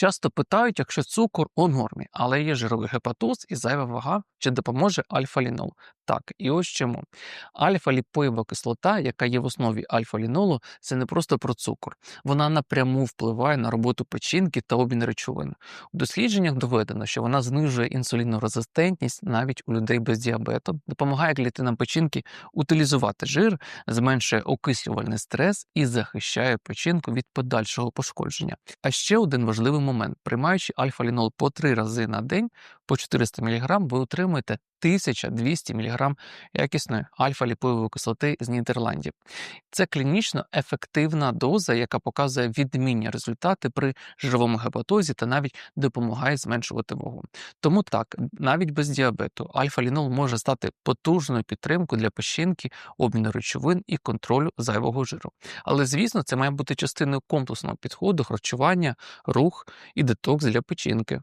Часто питають, якщо цукор у нормі, але є жировий гепатоз і зайва вага, чи допоможе альфа-лінол. Так, і ось чому. Альфа-ліпоєва кислота, яка є в основі альфа-лінолу, це не просто про цукор. Вона напряму впливає на роботу печінки та обмін речовин. У дослідженнях доведено, що вона знижує інсулінорезистентність навіть у людей без діабету, допомагає клітинам печінки утилізувати жир, зменшує окислювальний стрес і захищає печінку від подальшого пошкодження. А ще один важливий момент: приймаючи альфа-лінол по 3 рази на день по 400 мг, ви отримуєте 1200 мг якісної альфа-ліпоєвої кислоти з Нідерландів. Це клінічно ефективна доза, яка показує відмінні результати при жировому гепатозі та навіть допомагає зменшувати вагу. Тому так, навіть без діабету, альфа-лінол може стати потужною підтримкою для печінки, обміну речовин і контролю зайвого жиру. Але звісно, це має бути частиною комплексного підходу харчування, рух і детокс для печінки.